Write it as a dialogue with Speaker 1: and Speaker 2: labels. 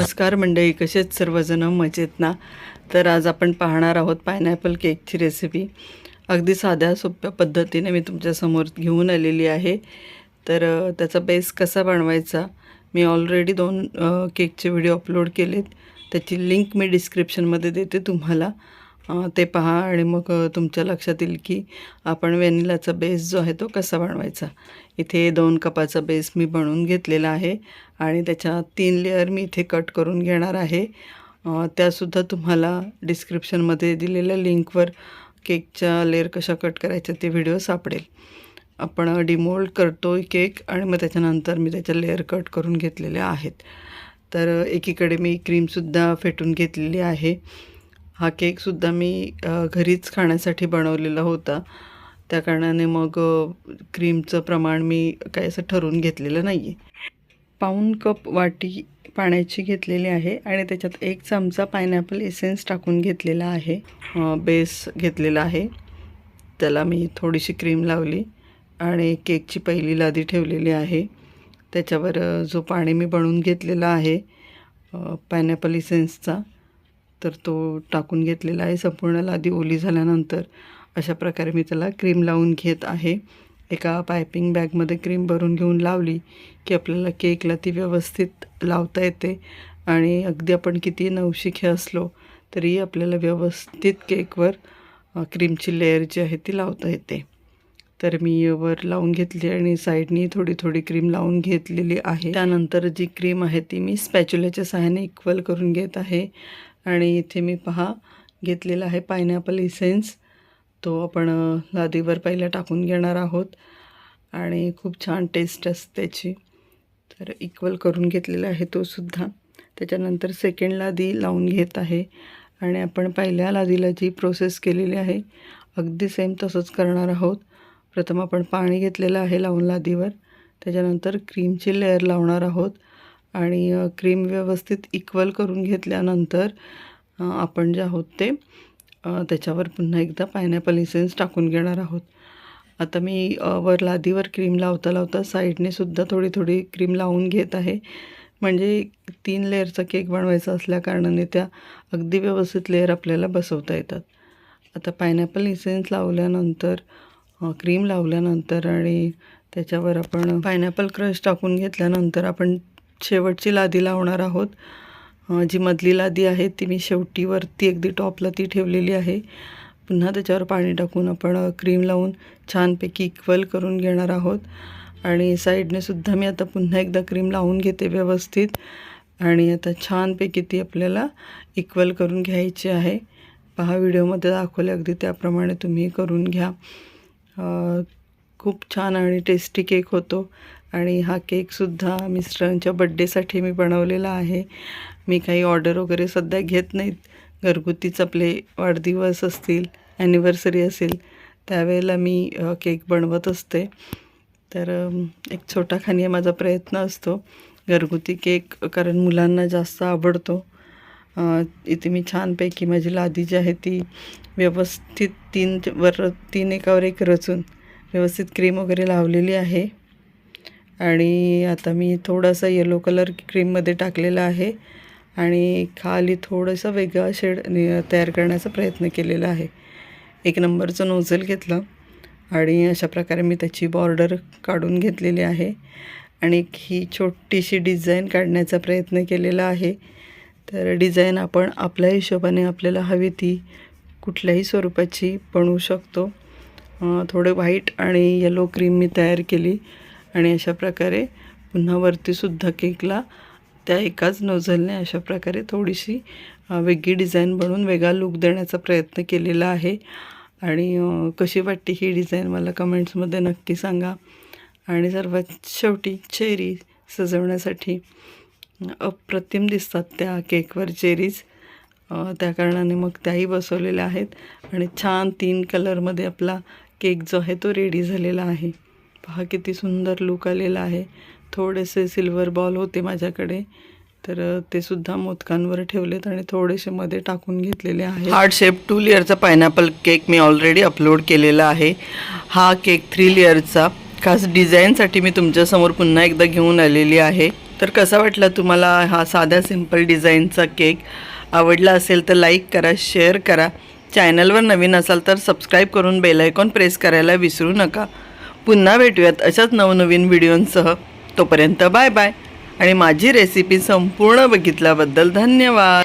Speaker 1: नमस्कार मंडळी कसेच सर्वजण? मजेत ना? तर आज आपण पाहणार आहोत पायनॅपल केकची रेसिपी अगदी साध्या सोप्या पद्धतीने मी तुमच्यासमोर घेऊन आलेली आहे. तर त्याचा बेस कसा बनवायचा? मी ऑलरेडी दोन केकचे व्हिडिओ अपलोड केलेत. त्याची लिंक मी डिस्क्रिप्शनमध्ये देते तुम्हाला. ते पहा आणि मग तुमच्या लक्षात येईल की आपण व्हॅनिलाचा बेस जो आहे तो कसा बनवायचा. इथे दोन कपाचा बेस मी बनवून घेतलेला आहे आणि त्याच्या तीन लेअर मी इथे कट करून घेणार आहे. त्यासुद्धा तुम्हाला डिस्क्रिप्शनमध्ये दिलेल्या लिंकवर केकच्या लेअर कशा कट करायच्या ते व्हिडिओ सापडेल. आपण डिमोल्ड करतो केक आणि मग त्याच्यानंतर मी त्याच्या लेअर कट करून घेतलेल्या आहेत. तर एकीकडे मी क्रीमसुद्धा फेटून घेतलेली आहे. हा केकसुद्धा मी घरीच खाण्यासाठी बनवलेला होता. त्या कारणाने मग क्रीमचं प्रमाण मी काय असं ठरवून घेतलेलं नाही आहे पाऊन कप वाटी पाण्याची घेतलेली आहे आणि त्याच्यात एक चमचा पायनॅपल एसेन्स टाकून घेतलेला आहे. बेस घेतलेला आहे. त्याला मी थोडीशी क्रीम लावली आणि केकची पहिली लादी ठेवलेली आहे. त्याच्यावर जो पाणी मी बनवून घेतलेला आहे पायनॅपल इसेन्सचा तर तो टाकून घेतलेला आहे. संपूर्ण लादी ओली झाल्यानंतर अशा प्रकारे मी त्याला क्रीम लावून घेत आहे. एका पायपिंग बॅगमध्ये क्रीम भरून घेऊन लावली की आपल्याला केकला ती व्यवस्थित लावता येते. आणि अगदी आपण किती नवशिखे असलो तरी आपल्याला व्यवस्थित केकवर क्रीमची लेअर जी आहे ती लावता येते. तर मी वर लावून घेतली आणि साईडनी थोडी थोडी क्रीम लावून घेतलेली आहे. त्यानंतर जी क्रीम आहे ती मी स्पॅच्युल्याच्या सहाय्याने इक्वल करून घेत आहे. आणि इथे मी पहा घेतलेला आहे पायनॅपल इसेन्स तो आपण लादीवर पहिला टाकून घेणार आहोत. आणि खूप छान टेस्ट असते त्याची. तर इक्वल करून घेतलेला आहे तो सुद्धा. त्याच्यानंतर सेकंड लादी लावून घेत आहे. आणि आपण पहिल्या लादीला जी प्रोसेस केलेली आहे अगदी सेम तसंच करणार आहोत. प्रथम आपण पाणी घेतलेलं आहे लावून लादीवर. त्याच्यानंतर क्रीमची लेअर लावणार आहोत. आणि क्रीम व्यवस्थित इक्वल करून घेतल्यानंतर आपण जे आहोत ते त्याच्यावर पुन्हा एकदा पायनॅपल इसेन्स टाकून घेणार आहोत. आता मी वर लादीवर क्रीम लावता लावता साईडने सुद्धा थोडी थोडी क्रीम लावून घेत आहे. म्हणजे तीन लेअरचा केक बनवायचा असल्याकारणाने त्या अगदी व्यवस्थित लेअर आपल्याला बसवता येतात. आता पायनॅपल इसेन्स लावल्यानंतर क्रीम लावल्यानंतर आणि त्याच्यावर आपण पायनॅपल क्रश टाकून घेतल्यानंतर आपण शेवटची लादी लावणार आहोत. जी मधली लादी आहे ती मी शेवटी वरती अगदी टॉपला ती ठेवलेली आहे. पुन्हा त्याच्यावर पाणी टाकून आपण क्रीम लावून छानपैकी इक्वल करून घेणार आहोत. आणि साईडने सुद्धा मी आता पुन्हा एकदा क्रीम लावून घेते व्यवस्थित. आणि आता छानपैकी ती आपल्याला इक्वल करून घ्यायची आहे. पहा व्हिडिओमध्ये दाखवले अगदी त्याप्रमाणे तुम्ही करून घ्या. खूप छान आणि टेस्टी केक होतो. आणि हा केकसुद्धा मिस्टरांच्या बड्डेसाठी मी बनवलेला आहे. मी काही ऑर्डर वगैरे सध्या घेत नाहीत. घरगुतीच आपले वाढदिवस असतील ॲनिव्हर्सरी असेल त्यावेळेला मी केक बनवत असते. तर एक छोटा खाणी माझा प्रयत्न असतो. घरगुती केक कारण मुलांना जास्त आवडतो. इथे मी छानपैकी माझी लादी जी आहे ती व्यवस्थित तीन वर तीन एकावर एक रचून व्यवस्थित क्रीम वगैरे लावलेली आहे. आणि आता मी थोडासा येलो कलर क्रीममध्ये टाकलेला आहे. आणि खाली थोडंसं वेगळा शेड तयार करण्याचा प्रयत्न केलेला आहे. एक नंबरचं नोझल घेतलं आणि अशा प्रकारे मी त्याची बॉर्डर काढून घेतलेली आहे. आणि ही छोटीशी डिझाईन काढण्याचा प्रयत्न केलेला आहे. तर डिझाईन आपण आपल्या हिशोबाने आपल्याला हवी ती कुठल्याही स्वरूपाची बनवू शकतो. थोडं थोडे व्हाईट आणि येलो क्रीम मी तयार केली. आणि अशा प्रकारे पुन्हा वरतीसुद्धा केकला त्या एकाच नोझलने अशा प्रकारे थोडीशी वेगळी डिझाईन बनवून वेगळा लूक देण्याचा प्रयत्न केलेला आहे. आणि कशी वाटते ही डिझाईन मला कमेंट्समध्ये नक्की सांगा. आणि सर्वात शेवटी चेरी सजवण्यासाठी अप्रतिम दिसतात त्या केकवर चेरीज. त्या कारणाने मग त्याही बसवलेल्या आहेत. आणि छान तीन कलरमध्ये आपला केक जो आहे तो रेडी झालेला आहे. पहा किती सुंदर लुक आलेला आहे. थोडेसे सिल्वर बॉल होते माझ्याकडे. तर ते सुद्धा मोदकांवर ठेवलेत आणि थोडेसे मध्ये टाकून घेतलेले आहे हार्ड शेप टू लेअरचा पायनॅपल केक मी ऑलरेडी अपलोड केलेला आहे. हा केक थ्री लेअरचा खास डिझाईनसाठी मी तुमच्यासमोर पुन्हा एकदा घेऊन आलेली आहे. तर कसा वाटला तुम्हाला हा साध्या सिंपल डिझाईनचा केक आवडला असेल तर लाईक करा शेअर करा. चॅनलवर नवीन असाल तर सबस्क्राईब करून बेलायकॉन प्रेस करायला विसरू नका. पुन्हा भेटूयात अशाच नवनवीन व्हिडिओंसह. तोपर्यंत बाय बाय. आणि माझी रेसिपी संपूर्ण बघितल्याबद्दल धन्यवाद.